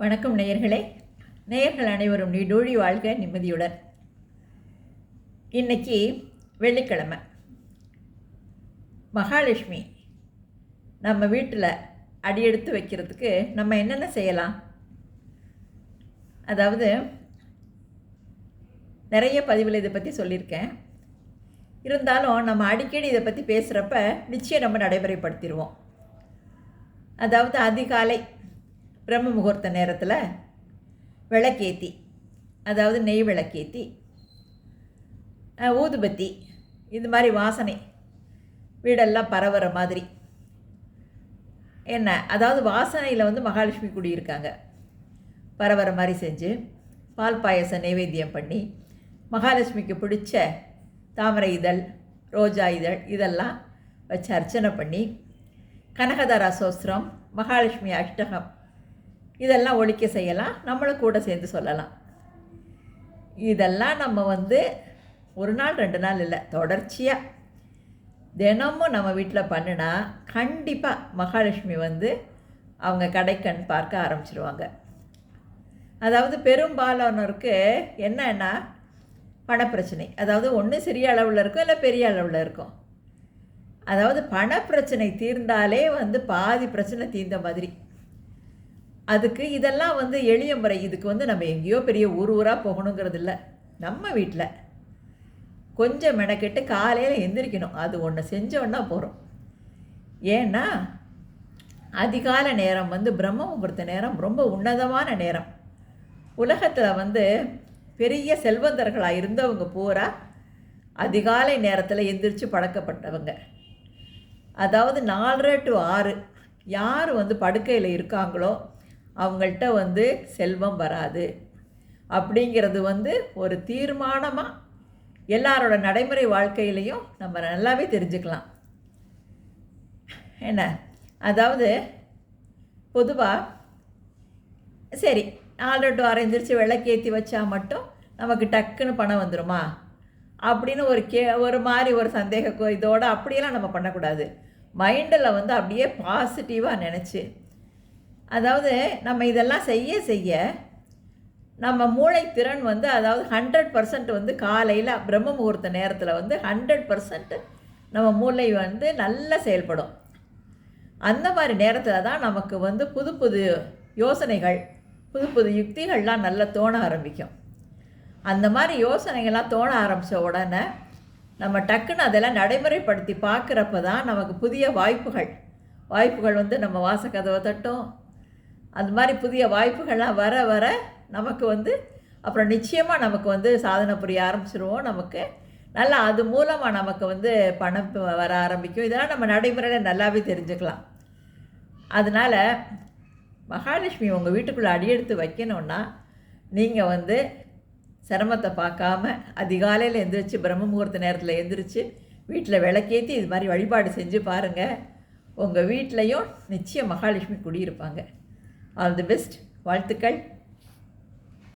வணக்கம் நேயர்களே. நேயர்கள் அனைவரும் நீடூழி வாழ்க நிம்மதியுடன். இன்னைக்கு வெள்ளிக்கிழமை. மகாலட்சுமி நம்ம வீட்டில் அடியெடுத்து வைக்கிறதுக்கு நம்ம என்னென்ன செய்யலாம்? அதாவது நிறைய பதிவில் இதை பற்றி சொல்லியிருக்கேன். இருந்தாலும் நம்ம அடிக்கடி இதை பற்றி பேசுகிறப்ப நிச்சயம் நம்ம நடைமுறைப்படுத்திடுவோம். அதாவது அதிகாலை பிரம்ம முகூர்த்த நேரத்தில் விளக்கேத்தி அதாவது நெய் விளக்கேத்தி ஊதுபத்தி இது மாதிரி வாசனை வீடெல்லாம் பரவுற மாதிரி. என்ன அதாவது வாசனையில் வந்து மகாலட்சுமி குடியிருக்காங்க. பரவற மாதிரி செஞ்சு பால் பாயசம் நைவேத்தியம் பண்ணி மகாலட்சுமிக்கு பிடிச்ச தாமரை இதழ் ரோஜா இதழ் இதெல்லாம் வச்சு அர்ச்சனை பண்ணி கனகதாரா சோஸ்திரம் மகாலட்சுமி அஷ்டகம் இதெல்லாம் ஒழிக்க செய்யலாம் நம்மளும் கூட சேர்ந்து சொல்லலாம். இதெல்லாம் நம்ம வந்து ஒரு நாள் ரெண்டு நாள் இல்லை தொடர்ச்சியாக தினமும் நம்ம வீட்டில் பண்ணினா கண்டிப்பாக மகாலட்சுமி வந்து அவங்க கடைக்கண் பார்க்க ஆரம்பிச்சிருவாங்க. அதாவது பெரும்பாலானோருக்கு என்னன்னா பணப்பிரச்சனை. அதாவது ஒன்று சிறிய அளவில் இருக்கும் இல்லை பெரிய அளவில் இருக்கும். அதாவது பணப்பிரச்சனை தீர்ந்தாலே வந்து பாதி பிரச்சனை தீர்ந்த மாதிரி. அதுக்கு இதெல்லாம் வந்து எளிய முறை. இதுக்கு வந்து நம்ம எங்கேயோ பெரிய ஊர் ஊராக போகணுங்கிறது இல்லை நம்ம வீட்டில் கொஞ்சம் மெனக்கெட்டு காலையில் எந்திரிக்கணும். அது ஒன்று செஞ்சோன்னா போகிறோம் ஏன்னா அதிகால நேரம் வந்து பிரம்ம முகூர்த்த நேரம் ரொம்ப உன்னதமான நேரம். உலகத்தில் வந்து பெரிய செல்வந்தர்களாக இருந்தவங்க பூரா அதிகாலை நேரத்தில் எந்திரிச்சு பழக்கப்பட்டவங்க. அதாவது நாலரை டு ஆறு யார் வந்து படுக்கையில் இருக்காங்களோ அவங்கள்ட்ட வந்து செல்வம் வராது. அப்படிங்கிறது வந்து ஒரு தீர்மானமாக எல்லாரோட நடைமுறை வாழ்க்கையிலையும் நம்ம நல்லாவே தெரிஞ்சுக்கலாம். என்ன? அதாவது பொதுவாக சரி நாலு அரைஞ்சிருச்சு விளக்கேற்றி வச்சா மட்டும் நமக்கு டக்குன்னு பணம் வந்துருமா? அப்படின்னு ஒரு கே ஒரு மாதிரி ஒரு சந்தேக இதோடு இதோட அப்படியெல்லாம் நம்ம பண்ணக்கூடாது. மைண்டில் வந்து அப்படியே பாசிட்டிவாக நினச்சி அதாவது நம்ம இதெல்லாம் செய்ய செய்ய நம்ம மூளை திறன் வந்து அதாவது ஹண்ட்ரட் பர்சன்ட் வந்து காலையில் பிரம்ம முகூர்த்த நேரத்தில் வந்து ஹண்ட்ரட் பர்சன்ட் நம்ம மூளை வந்து நல்லா செயல்படும். அந்த மாதிரி நேரத்தில் தான் நமக்கு வந்து புது புது யோசனைகள் புது புது யுக்திகள்லாம் நல்லா தோண ஆரம்பிக்கும். அந்த மாதிரி யோசனைகள்லாம் தோண ஆரம்பித்த உடனே நம்ம டக்குன்னு அதெல்லாம் நடைமுறைப்படுத்தி பார்க்குறப்ப தான் நமக்கு புதிய வாய்ப்புகள். வாய்ப்புகள் வந்து நம்ம வாசக்கதவை தட்டும் அந்த மாதிரி புதிய வாய்ப்புகள்லாம் வர வர நமக்கு வந்து அப்புறம் நிச்சயமாக நமக்கு வந்து சாதனை புரிய ஆரம்பிச்சிருவோம் நமக்கு. நல்லா அது மூலமாக நமக்கு வந்து பணம் வர ஆரம்பிக்கும். இதெல்லாம் நம்ம நடைமுறையில் நல்லாவே தெரிஞ்சுக்கலாம். அதனால் மகாலட்சுமி உங்கள் வீட்டுக்குள்ளே அடியெடுத்து வைக்கணுன்னா நீங்கள் வந்து சிரமத்தை பார்க்காம அதிகாலையில் எந்திரிச்சு பிரம்ம முகூர்த்த நேரத்தில் எந்திரிச்சு வீட்டில் விளக்கேற்றி இது மாதிரி வழிபாடு செஞ்சு பாருங்கள் உங்கள் வீட்லேயும் நிச்சயம் மகாலட்சுமி குடியிருப்பாங்க. ஆல் தி பெஸ்ட் வாழ்த்துக்கள்